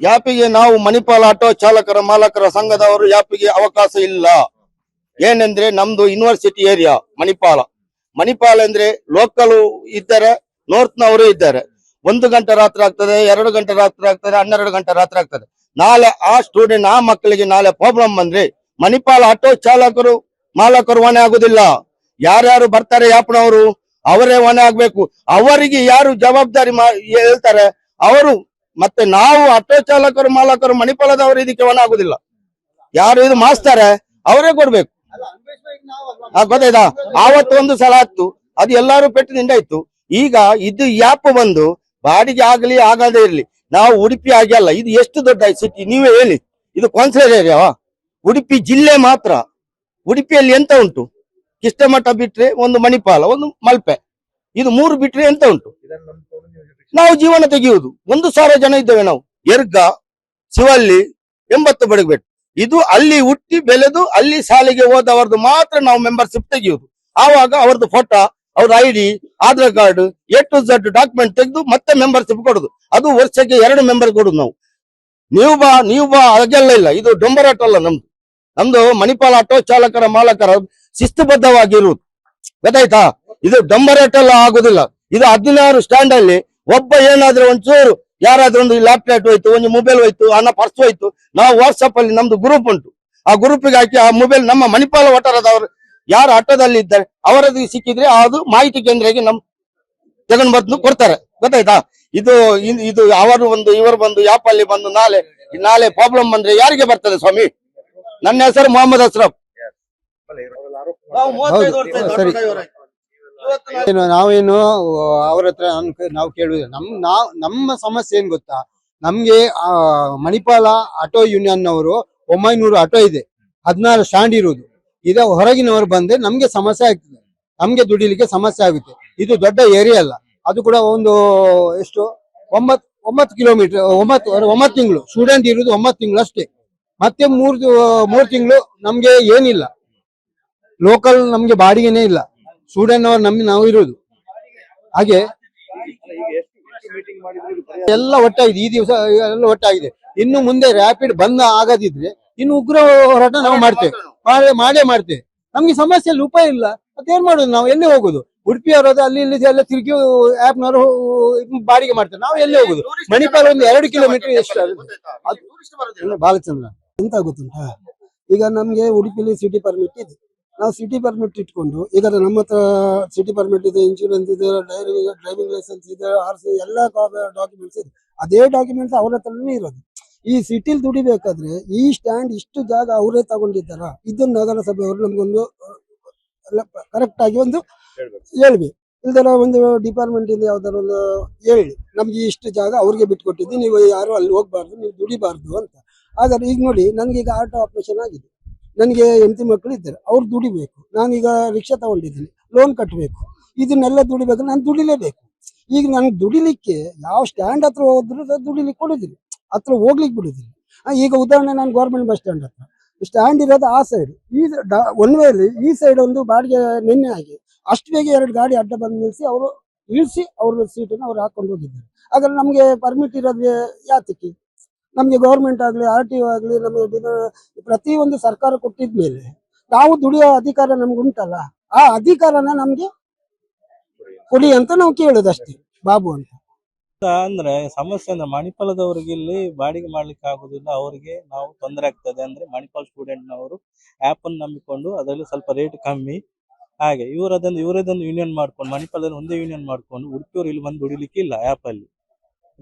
ಯಾಪಿಗೆ ನಾವು ಮಣಿಪಾಲ ಆಟೋ ಚಾಲಕರ ಮಾಲಕರ ಸಂಘದವರು ಯಾಪಿಗೆ ಅವಕಾಶ ಇಲ್ಲ ಏನೆಂದ್ರೆ ನಮ್ದು ಯೂನಿವರ್ಸಿಟಿ ಏರಿಯಾ ಮಣಿಪಾಲ. ಮಣಿಪಾಲ ಅಂದ್ರೆ ಲೋಕಲ್ ಇದ್ದಾರೆ ನಾರ್ತ್ ನವರು ಇದ್ದಾರೆ. ಒಂದು ಗಂಟೆ ರಾತ್ರಿ ಆಗ್ತದೆ, ಎರಡು ಗಂಟೆ ರಾತ್ರಿ ಆಗ್ತದೆ, ಹನ್ನೆರಡು ಗಂಟೆ ರಾತ್ರಿ ಆಗ್ತದೆ. ನಾಳೆ ಆ ಸ್ಟೂಡೆಂಟ್ ಆ ಮಕ್ಕಳಿಗೆ ನಾಳೆ ಪ್ರಾಬ್ಲಮ್ ಬಂದ್ರೆ ಮಣಿಪಾಲ ಆಟೋ ಚಾಲಕರು, ಮಾಲಕರು ಹೊಣೆ ಆಗುದಿಲ್ಲ. ಯಾರ್ಯಾರು ಬರ್ತಾರೆ ಯಾಪನವರು ಅವರೇ? ಹೊಣೆ ಆಗ್ಬೇಕು. ಅವರಿಗೆ ಯಾರು ಜವಾಬ್ದಾರಿ ಹೇಳ್ತಾರೆ, ಅವರು ಮತ್ತೆ ನಾವು ಆಟೋ ಚಾಲಕರು, ಮಾಲಕರು ಮಣಿಪಾಲದವರು ಇದಕ್ಕೆ ಹೊಣೆ ಆಗುದಿಲ್ಲ. ಯಾರು ಇದು ಮಾಸ್ತಾರೆ, ಅವರೇ ಕೊಡ್ಬೇಕು. ಗೊತ್ತಾಯ್ತಾ? ಆವತ್ತು ಒಂದು ಸಲ ಆಯ್ತು. ಅದು ಎಲ್ಲಾರು ಪೆಟ್ಟು ನಿಂದಾಯ್ತು ಈಗ ಇದು ಯಾಪ್ ಬಂದು ಬಾಡಿಗೆ ಆಗಲಿ ಆಗದೇ ಇರ್ಲಿ, ನಾವು ಉಡುಪಿ ಆಗಿ ಅಲ್ಲ, ಇದು ಎಷ್ಟು ದೊಡ್ಡ ಸಿಟಿ ನೀವೇ ಹೇಳಿ. ಇದು ಕಾನ್ಸಲರ್ ಏರಿಯಾವಾ ಉಡುಪಿ ಜಿಲ್ಲೆ ಮಾತ್ರ. ಉಡುಪಿಯಲ್ಲಿ ಎಂತ ಉಂಟು? ಕಿಷ್ಟಮಠ ಬಿಟ್ರೆ ಒಂದು ಮಣಿಪಾಲ, ಒಂದು ಮಲ್ಪೆ. ಇದು ಮೂರು ಬಿಟ್ರೆ ಎಂತ ಉಂಟು? ನಾವು ಜೀವನ ತೆಗೆಯುವುದು. ಒಂದು ಸಾವಿರ ಜನ ಇದ್ದೇವೆ ನಾವು. ಎರ್ಗ ಶಿವಲ್ಲಿ ಎಂಬತ್ತು ಬಡಗಬೇಟ್ಟು. ಇದು ಅಲ್ಲಿ ಹುಟ್ಟಿ ಬೆಳೆದು ಅಲ್ಲಿ ಶಾಲೆಗೆ ಹೋದವರದ್ದು ಮಾತ್ರ ನಾವು ಮೆಂಬರ್ಶಿಪ್ ತೆಗೆಯುವುದು ಆವಾಗ ಅವ್ರದ್ದು ಫೋಟೋ ಅವ್ರ I D Aadhaar card A to Z document ತೆಗೆದು ಮತ್ತೆ ಮೆಂಬರ್ಶಿಪ್ ಕೊಡುದು. ಅದು ವರ್ಷಕ್ಕೆ ಎರಡು ಮೆಂಬರ್ ಕೊಡುದು ನಾವು. ನೀವು ಬಾ ನೀವು ಬಾ ಹಾಗೆಲ್ಲ ಇಲ್ಲ. ಇದು ಡೊಂಬರ್ ಆಟೋ ಅಲ್ಲ ನಮ್ದು. ನಮ್ದು ಮಣಿಪಾಲ ಆಟೋ ಚಾಲಕರ ಮಾಲಕರ ಶಿಸ್ತುಬದ್ಧವಾಗಿರುವುದು. ಗೊತ್ತಾಯ್ತಾ? ಇದು ಡೊಂಬರಾಟ ಎಲ್ಲ ಆಗುದಿಲ್ಲ. ಇದು ಹದಿನಾರು ಸ್ಟ್ಯಾಂಡ್ ಅಲ್ಲಿ ಒಬ್ಬ ಏನಾದ್ರೂ ಒಂಚೂರು ಯಾರಾದ್ರೂ ಒಂದು ಲ್ಯಾಪ್ಟಾಪ್ ಹೋಯ್ತು ಒಂದು ಮೊಬೈಲ್ ಹೋಯ್ತು ಅನ್ನ ಪರ್ಸ್ ಹೋಯ್ತು ನಾವು ವಾಟ್ಸ್ಆಪ್ ಅಲ್ಲಿ ನಮ್ದು ಗ್ರೂಪ್ ಉಂಟು. ಆ ಗ್ರೂಪಿಗೆ ಹಾಕಿ ಆ ಮೊಬೈಲ್ ನಮ್ಮ ಮಣಿಪಾಲ ವಟಾರದವರು ಯಾರು ಆಟೋದಲ್ಲಿ ಇದ್ದಾರೆ ಅವರದ್ದು ಸಿಕ್ಕಿದ್ರೆ ಅದು ಮಾಹಿತಿ ಕೇಂದ್ರಕ್ಕೆ ನಮ್ ತಗೊಂಡ್ ಬಂದು ಕೊಡ್ತಾರೆ. ಗೊತ್ತಾಯ್ತಾ? ಇದು ಇದು ಅವರು ಒಂದು ಇವರು ಬಂದು ಯಾಪ್ ಅಲ್ಲಿ ಬಂದು ನಾಳೆ ನಾಳೆ ಪ್ರಾಬ್ಲಮ್ ಬಂದ್ರೆ ಯಾರಿಗೆ ಬರ್ತದೆ ಸ್ವಾಮಿ? ನನ್ನ ಹೆಸರು ಮೊಹಮ್ಮದ್ ಅಶ್ರಫ್ ನಾವು ಮೂವತ್ತೈದು ವರ್ಷ ಏನು, ನಾವೇನು ಅವ್ರ ಹತ್ರ ನಾವು ಕೇಳುವುದಿಲ್ಲ. ನಮ್, ನಾವ್, ನಮ್ಮ ಸಮಸ್ಯೆ ಏನ್ ಗೊತ್ತಾ? ನಮ್ಗೆ ಮಣಿಪಾಲ ಆಟೋ ಯೂನಿಯನ್ ಅವರು ಒಂಬೈನೂರು ಆಟೋ ಇದೆ. ಹದಿನಾರು ಸ್ಟ್ಯಾಂಡ್ ಇರುವುದು ಇದ ಹೊರಗಿನವರು ಬಂದ್ರೆ ನಮ್ಗೆ ಸಮಸ್ಯೆ ಆಗ್ತದೆ. ನಮ್ಗೆ ದುಡಿಲಿಕ್ಕೆ ಸಮಸ್ಯೆ ಆಗುತ್ತೆ. ಇದು ದೊಡ್ಡ ಏರಿಯಾ ಅಲ್ಲ. ಅದು ಕೂಡ ಒಂದು, ಎಷ್ಟು? ಒಂಬತ್, ಒಂಬತ್ತು ಕಿಲೋಮೀಟರ್, ಒಂಬತ್ತು ಒಂಬತ್ತು ತಿಂಗಳು. ಸ್ಟೂಡೆಂಟ್ ಇರುವುದು ಒಂಬತ್ತು ತಿಂಗಳು ಅಷ್ಟೇ. ಮತ್ತೆ ಮೂರ್ ಮೂರ್ ತಿಂಗಳು ನಮ್ಗೆ ಏನಿಲ್ಲ. ಲೋಕಲ್ ನಮ್ಗೆ ಬಾಡಿಗೆನೇ ಇಲ್ಲ. ಸ್ಟೂಡೆಂಟ್ ಅವ್ರು ನಮ್ಮಿ ನಾವು ಇರೋದು. ಹಾಗೆ ಎಲ್ಲ ಒಟ್ಟಾಗಿದೆ. ಈ ದಿವಸ ಎಲ್ಲ ಒಟ್ಟಾಗಿದೆ. ಇನ್ನು ಮುಂದೆ ರ್ಯಾಪಿಡ್ ಬಂದ್ ಆಗದಿದ್ರೆ ಇನ್ನು ಉಗ್ರ ಹೋರಾಟ ನಾವು ಮಾಡ್ತೇವೆ. ಮಾಡೇ ಮಾಡೇ ಮಾಡ್ತೇವೆ. ನಮ್ಗೆ ಸಮಸ್ಯೆ ಉಪಾಯ ಇಲ್ಲ. ಅದೇನ್ ಮಾಡೋದು? ನಾವು ಎಲ್ಲಿ ಹೋಗುದು? ಉಡುಪಿ ಅವರದ ಅಲ್ಲಿ ಇಲ್ಲಿ ಎಲ್ಲ ತಿರುಗಿ ಆಪ್ನವರು ಬಾಡಿಗೆ ಮಾಡ್ತಾರೆ. ನಾವು ಎಲ್ಲಿ ಹೋಗುದು? ಮಣಿಪಾಲ್ ಒಂದು ಎರಡು ಕಿಲೋಮೀಟರ್ ಎಷ್ಟು ಬಾಲಚಂದ್ರ ಎಂತ ಗೊತ್ತುಂಟಾ? ಈಗ ನಮ್ಗೆ ಉಡುಪಿಲಿ ಸಿಟಿ ಪರ್ಮಿಟ್ ಇದೆ. ನಾವು ಸಿಟಿ ಪರ್ಮಿಟ್ ಇಟ್ಕೊಂಡು, ಈಗ ನಮ್ಮ ಹತ್ರ ಸಿಟಿ ಪರ್ಮಿಟ್ ಇದೆ ಇನ್ಶೂರೆನ್ಸ್ ಇದೆ ಡ್ರೈವಿಂಗ್ ಡ್ರೈವಿಂಗ್ ಲೈಸೆನ್ಸ್ ಇದೆ ಆರ್ ಸಿ ಎಲ್ಲ ಡಾಕ್ಯುಮೆಂಟ್ಸ್ ಇದೆ. ಅದೇ ಡಾಕ್ಯುಮೆಂಟ್ಸ್ ಅವ್ರ ಹತ್ರನೇ ಇರೋದು. ಈ ಸಿಟಿಲಿ ದುಡಿಬೇಕಾದ್ರೆ ಈ ಸ್ಟ್ಯಾಂಡ್ ಇಷ್ಟು ಜಾಗ ಅವರೇ ತಗೊಂಡಿದ್ದಾರ? ಇದನ್ನ ನಗರಸಭೆಯವರು ನಮ್ಗೊಂದು ಕರೆಕ್ಟ್ ಆಗಿ ಒಂದು ಹೇಳ್ಬಿ ಇಲ್ದಾರ ಒಂದು ಡಿಪಾರ್ಟ್ಮೆಂಟ್ ಇಂದ ಯಾವ್ದಾರ ಒಂದು ಹೇಳಿ. ನಮ್ಗೆ ಇಷ್ಟು ಜಾಗ ಅವ್ರಿಗೆ ಬಿಟ್ಕೊಟ್ಟಿದ್ದು, ನೀವು ಯಾರು ಅಲ್ಲಿ ಹೋಗ್ಬಾರ್ದು, ನೀವು ದುಡಿಬಾರ್ದು ಅಂತ. ಆದ್ರೆ ಈಗ ನೋಡಿ, ನನಗೀಗ ಆಟೋ ಆಪರೇಷನ್ ಆಗಿದೆ. ನನಗೆ ಹೆಂಡತಿ ಮಕ್ಕಳು ಇದ್ದಾರೆ, ಅವ್ರು ದುಡಿಬೇಕು. ನಾನೀಗ ರಿಕ್ಷಾ ತಗೊಂಡಿದ್ದೀನಿ ಲೋನ್ ಕಟ್ಟಬೇಕು ಇದನ್ನೆಲ್ಲ ದುಡಿಬೇಕು, ನಾನು ದುಡಿಲೇಬೇಕು. ಈಗ ನನಗೆ ದುಡಿಲಿಕ್ಕೆ ಯಾವ ಸ್ಟ್ಯಾಂಡ್ ಹತ್ರ ಹೋದ್ರು ದುಡಿಲಿಕ್ಕೆ ಕೊಡೋದಿಲ್ಲ. ಹತ್ರ ಹೋಗ್ಲಿಕ್ಕೆ ಬಿಡೋದಿಲ್ಲ. ಈಗ ಉದಾಹರಣೆ ನಾನು ಗೌರ್ಮೆಂಟ್ ಬಸ್ ಸ್ಟ್ಯಾಂಡ್ ಹತ್ರ. ಸ್ಟ್ಯಾಂಡ್ ಇರೋದು ಆ ಸೈಡ್ ಈ ಒನ್ ವೇಲಿ ಈ ಸೈಡ್ ಒಂದು ಬಾಡಿಗೆ ನಿನ್ನೆ ಆಗಿ, ಅಷ್ಟು ಬೇಗ ಎರಡು ಗಾಡಿ ಅಡ್ಡ ಬಂದು ನಿಲ್ಲಿಸಿ ಅವರು ಇಳಿಸಿ ಅವ್ರ ಸೀಟನ್ನು ಅವ್ರು ಹಾಕೊಂಡು ಹೋಗಿದ್ದಾರೆ. ಹಾಗಾದ್ರೆ ನಮಗೆ ಪರ್ಮಿಟ್ ಇರೋದು ಯಾತಕ್ಕೆ? ನಮಗೆ ಗೌರ್ಮೆಂಟ್ ಆಗಲಿ ಆರ್ ಟಿ ಒ ಆಗಲಿ, ನಮಗೆ ದಿನ- ಪ್ರತಿಯೊಂದು ಸರ್ಕಾರ ಕೊಟ್ಟಿದ್ಮೇಲೆ ನಾವು ದುಡಿಯೋ ಅಧಿಕಾರ ನಮ್ಗೆ ಉಂಟಲ್ಲ, ಆ ಅಧಿಕಾರನ ನಮ್ಗೆ ಕೊಡಿ ಅಂತ ನಾವು ಕೇಳೋದಷ್ಟೇ, ಬಾಬು ಅಂತ. ಅಂದ್ರೆ ಸಮಸ್ಯೆ ಅಂದ್ರೆ ಮಣಿಪಾಲದವರಿಗೆ ಇಲ್ಲಿ ಬಾಡಿಗೆ ಮಾಡ್ಲಿಕ್ಕೆ ಆಗುದಿಲ್ಲ, ಅವರಿಗೆ ನಾವು ತೊಂದರೆ ಆಗ್ತದೆ ಅಂದ್ರೆ ಮಣಿಪಾಲ್ ಸ್ಟೂಡೆಂಟ್ ನವರು ಆಪ್ ಅನ್ನು ನಂಬಿಕೊಂಡು ಅದರಲ್ಲಿ ಸ್ವಲ್ಪ ರೇಟ್ ಕಮ್ಮಿ. ಹಾಗೆ ಇವರದೊಂದು ಇವರದೊಂದು ಯೂನಿಯನ್ ಮಾಡ್ಕೊಂಡು ಮಣಿಪಾಲದಲ್ಲಿ ಒಂದೇ ಯೂನಿಯನ್ ಮಾಡ್ಕೊಂಡು ಉಡುಪಿಯವರು ಇಲ್ಲಿ ಬಂದು ದುಡಿಲಿಕ್ಕೆ ಇಲ್ಲ ಆಪ್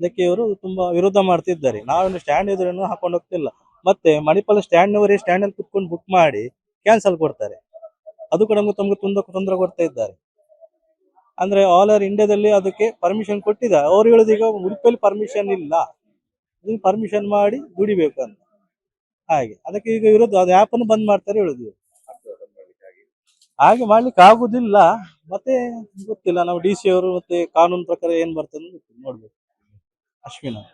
ಅದಕ್ಕೆ ಇವರು ತುಂಬಾ ವಿರೋಧ ಮಾಡ್ತಿದ್ದಾರೆ. ನಾವೇನು ಸ್ಟ್ಯಾಂಡ್ ಎದುರೇನು ಹಾಕೊಂಡು ಹೋಗ್ತಿಲ್ಲ. ಮತ್ತೆ ಮಣಿಪಾಲ ಸ್ಟ್ಯಾಂಡ್ ನವರೇ ಸ್ಟ್ಯಾಂಡ್ ಅಲ್ಲಿ ಕುತ್ಕೊಂಡು ಬುಕ್ ಮಾಡಿ ಕ್ಯಾನ್ಸಲ್ ಕೊಡ್ತಾರೆ. ಅದು ಕೂಡ ನಮ್ಗೆ ತುಂಬ ತುಂಬ ತೊಂದರೆ ಕೊಡ್ತಾ ಇದ್ದಾರೆ. ಅಂದ್ರೆ ಆಲ್ ಓವರ್ ಇಂಡಿಯಾದಲ್ಲಿ ಅದಕ್ಕೆ ಪರ್ಮಿಷನ್ ಕೊಟ್ಟಿದ್ದಾರೆ ಅವ್ರು ಹೇಳೋದು ಈಗ ಉಡುಪಿಯಲ್ಲಿ ಪರ್ಮಿಷನ್ ಇಲ್ಲ. ಪರ್ಮಿಷನ್ ಮಾಡಿ ದುಡಿಬೇಕು ಅಂತ. ಹಾಗೆ. ಅದಕ್ಕೆ ಈಗ ಇರೋದು ಅದು ಆ್ಯಪ್ ಅನ್ನು ಬಂದ್ ಮಾಡ್ತಾರೆ ಹೇಳುದು ಹಾಗೆ ಮಾಡ್ಲಿಕ್ಕೆ ಆಗುದಿಲ್ಲ. ಮತ್ತೆ ಗೊತ್ತಿಲ್ಲ. ನಾವು ಡಿ ಸಿ ಅವರು ಮತ್ತೆ ಕಾನೂನು ಪ್ರಕಾರ ಏನ್ ಬರ್ತದೆ ಅಂತ Acho que não.